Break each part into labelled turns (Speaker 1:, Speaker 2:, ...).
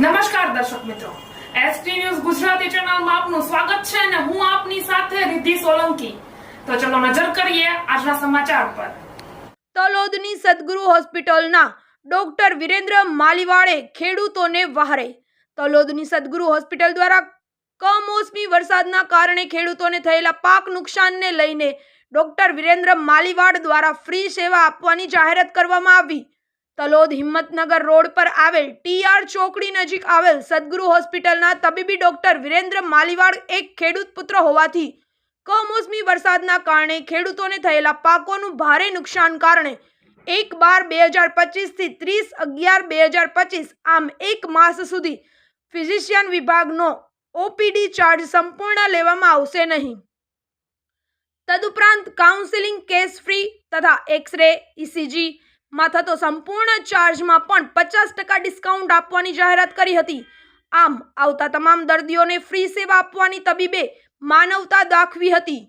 Speaker 1: નમસ્કાર દર્શક મિત્રો. એસટી ન્યૂઝ ગુજરાતી ચેનલમાં આપનું સ્વાગત છે અને હું આપની સાથે રિદ્ધિ સોલંકી. તો ચલો નજર કરીએ આજના સમાચાર પર.
Speaker 2: તલોદની સદગુરુ હોસ્પિટલના ડોક્ટર વિરેન્દ્ર માલીવાળે ખેડૂતોને વહારે. તલોદની સદગુરુ હોસ્પિટલ દ્વારા કમોસમી વરસાદના કારણે ખેડૂતોને થયેલા પાક નુકસાનને લઈને ડોક્ટર વિરેન્દ્ર માલીવાડ દ્વારા ફ્રી સેવા આપવાની જાહેરાત કરવામાં આવી. તલોદ હિંમતનગર રોડ પર આવેલ ટીઆર ચોકડી નજીક આવેલ સદગુરુ હોસ્પિટલના તબીબી ડોક્ટર વિરેન્દ્ર માલીવાડ એક ખેડૂત પુત્ર હોવાથી કમોસમી વરસાદના કારણે ખેડૂતોને થયેલા પાકોનું ભારે નુકસાન કારણે એક બાર બે હજાર પચીસથી ત્રીસ અગિયાર બે હજાર પચીસ આમ એક માસ સુધી ફિઝિશિયન વિભાગનો ઓપીડી ચાર્જ સંપૂર્ણ લેવામાં આવશે નહીં. તદુપરાંત કાઉન્સેલિંગ કેસ ફ્રી તથા એક્સરે ઇસીજી માં થતો સંપૂર્ણ ચાર્જમાં પણ પચાસ ટકા ડિસ્કાઉન્ટ આપવાની જાહેરાત કરી હતી. આમ, આવતા તમામ દર્દીઓને ફ્રી સેવા આપવાની તબીબે માનવતા દાખવી હતી.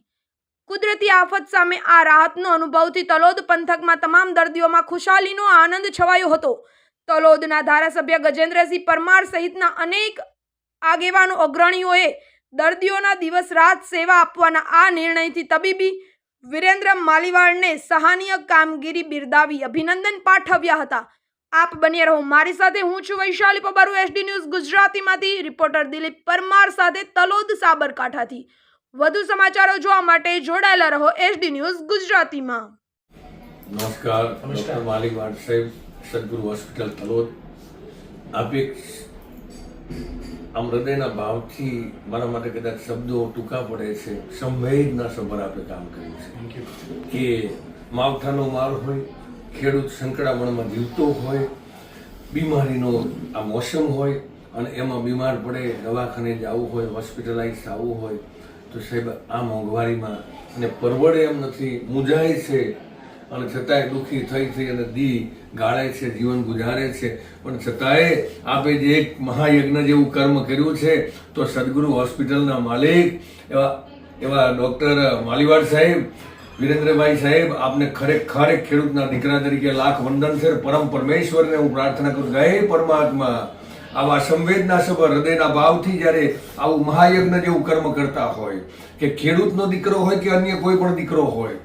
Speaker 2: કુદરતી આફત સામે આ રાહતનો અનુભવથી તલોદ પંથકમાં તમામ દર્દીઓમાં ખુશાલીનો આનંદ છવાયો હતો. તલોદના ધારાસભ્ય ગજેન્દ્રસિંહ પરમાર સહિતના અનેક આગેવાનો, અગ્રણીઓએ દર્દીઓના દિવસ રાત સેવા આપવાના આ નિર્ણયથી તબીબી વિરેન્દ્ર માલીવાળને સહાનીય કામગીરી બિરદાવી અભિનંદન પાઠવ્યા હતા. આપ બન્યા રહો. મારી સાથે હું છું વૈશાલી પબારુ એસડી ન્યૂઝ ગુજરાતીમાંથી. રિપોર્ટર દિલીપ પરમાર સાથે તલોદ સાબરકાંઠાથી. વધુ સમાચારો જોવા માટે જોડાયેલા રહો એસડી ન્યૂઝ ગુજરાતીમાં.
Speaker 3: નમસ્કાર ડૉક્ટર માલિકવાડ સાહેબ સદગુરુ હોસ્પિટલ તલોદ. આપ એક આમ હૃદયના ભાવથી મારા માટે કદાચ શબ્દો ટૂંકા પડે છે સંવેદના સભર આપણે કામ કર્યું છે. કે માવઠાનો માર હોય ખેડૂત સંકળામણમાં જીવતો હોય બીમારીનો આ મોસમ હોય અને એમાં બીમાર પડે દવાખાને જવું હોય હોસ્પિટલાઇઝ થવું હોય તો સાહેબ આ મોંઘવારીમાં અને પરવડે એમ નથી મૂંઝાય છે અને છતાંય દુઃખી થઈ થઈ અને દી ગાળે છે, જીવન ગુજારે છે. પણ છતાંય આપે જે એક મહાયજ્ઞ જેવું કર્મ કર્યું છે, તો સદગુરુ હોસ્પિટલના માલિક એવા એવા ડૉક્ટર માલીવાડ સાહેબ, વિરેન્દ્રભાઈ સાહેબ, આપને ખરેખર ખેડૂતના દીકરા તરીકે લાખ વંદન છે. પરમ પરમેશ્વરને હું પ્રાર્થના કરું હે પરમાત્મા. આવા સંવેદનાસભર હૃદયના ભાવથી જ્યારે આવું મહાયજ્ઞ જેવું કર્મ કરતા હોય, કે ખેડૂતનો દીકરો હોય કે અન્ય કોઈ પણ દીકરો હોય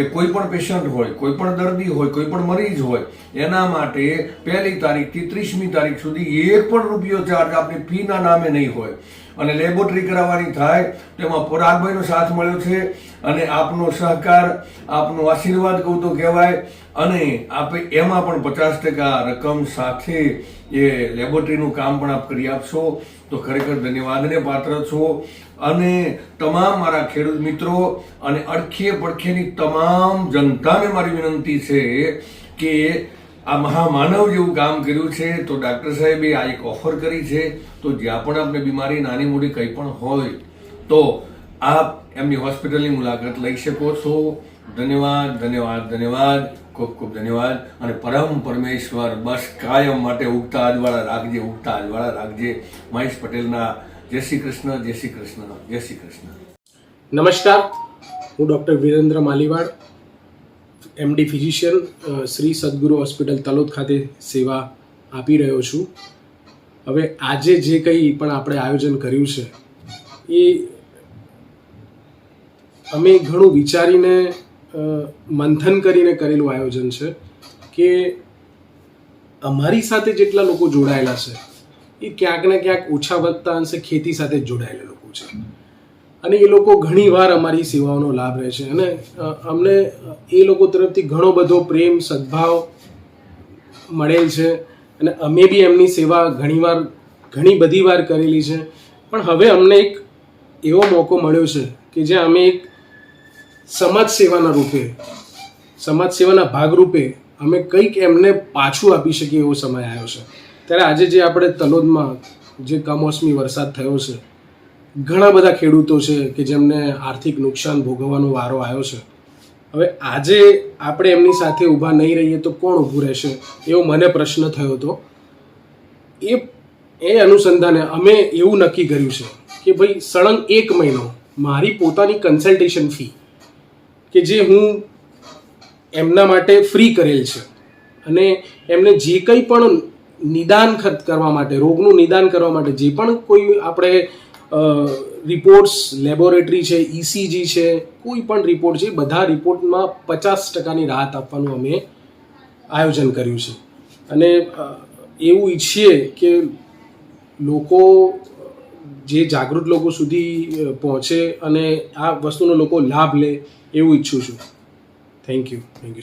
Speaker 3: કે કોઈ પણ પેશન્ટ હોય, કોઈ પણ દર્દી હોય, કોઈ પણ મરીજ હોય, એના માટે પહેલી તારીખથી ત્રીસમી તારીખ સુધી એક પણ રૂપિયો ચાર્જ આપની ફીના નામે નહીં હોય. અને લેબોરેટરી કરાવવાની થાય તેમાં પરાગભાઈનો સાથ મળ્યો છે. અને આપનો સહકાર, આપનો આશીર્વાદ કહું તો કહેવાય. અને આપે એમાં પણ પચાસ ટકા રકમ સાથે એ લેબોરેટરીનું કામ પણ આપ કરી આપશો. તો ખરેખર ધન્યવાદને પાત્ર છો. અને તમામ મારા ખેડૂત મિત્રો, અને અડખે પડખેની તમામ જનતાને મારી વિનંતી છે કે આ મહામાનવ જેવું કામ કર્યું છે, તો ડાક્ટર સાહેબે આ એક ઓફર કરી છે, તો જ્યાં પણ આપણે બીમારી, નાની મોટી કંઈ પણ હોય, તો આપ એમની હોસ્પિટલની મુલાકાત લઈ શકો છો. ધન્યવાદ ધન્યવાદ ધન્યવાદ, ખૂબ ખૂબ ધન્યવાદ. અને પરમ પરમેશ્વર, બસ કાયમ માટે ઉગતા અજવાળા રાખજે, ઉગતા અજવાળા રાખજે. મહેશ પટેલના જય શ્રી કૃષ્ણ, જય શ્રી કૃષ્ણ, જય શ્રી કૃષ્ણ.
Speaker 4: નમસ્કાર. હું doctor Virendra Maliwad. MD physician Shri Sadguru hospital Talod ખાતે સેવા આપી રહ્યો છું. હવે આજે જે કંઈ પણ આપણે આયોજન કર્યું છે, એ અમે ઘણું વિચારીને મંથન કરીને કરેલું આયોજન છે કે અમારી સાથે જેટલા લોકો જોડાયેલા છે, એ ક્યાંક ને ક્યાંક ઓછા વધતા અંશે ખેતી સાથે જોડાયેલા લોકો છે. અને એ લોકો ઘણીવાર અમારી સેવાઓનો લાભ રહે છે. અને અમને એ લોકો તરફથી ઘણો બધો પ્રેમ, સદભાવ મળેલ છે. અને અમે બી એમની સેવા ઘણીવાર ઘણી બધી વાર કરેલી છે. પણ હવે અમને એક એવો મોકો મળ્યો છે કે જ્યાં અમે એક સમાજ સેવાના રૂપે, સમાજ સેવાના ભાગરૂપે અમે કંઈક એમને પાછું આપી શકીએ એવો સમય આવ્યો છે. ત્યારે આજે જે આપણે તલોદમાં જે કમોસમી વરસાદ થયો છે ઘણા બધા ખેડૂતો છે કે જેમને આર્થિક નુકસાન ભોગવવાનો વારો આવ્યો છે. હવે આજે આપણે એમની સાથે ઊભા નહીં રહીએ તો કોણ ઊભું રહેશે? એવો મને પ્રશ્ન થયો હતો. એ એ અનુસંધાને અમે એવું નક્કી કર્યું છે કે ભાઈ સળંગ એક મહિનો મારી પોતાની કન્સલ્ટેશન ફી કે જે હું એમના માટે ફ્રી કરેલ છે. અને એમને જે કંઈ પણ નિદાન કરવા માટે, રોગનું નિદાન કરવા માટે, જે પણ કોઈ આપણે રિપોર્ટ્સ લેબોરેટરી છે ઇસીજી છે, કોઈ પણ રિપોર્ટ છે બધા રિપોર્ટમાં પચાસ ટકાની રાહત આપવાનું અમે આયોજન કર્યું છે. અને એવું ઈચ્છીએ કે લોકો, જે જાગૃત લોકો સુધી પહોંચે અને આ વસ્તુનો લોકો લાભ લે, એવું ઈચ્છું છું. Thank you thank you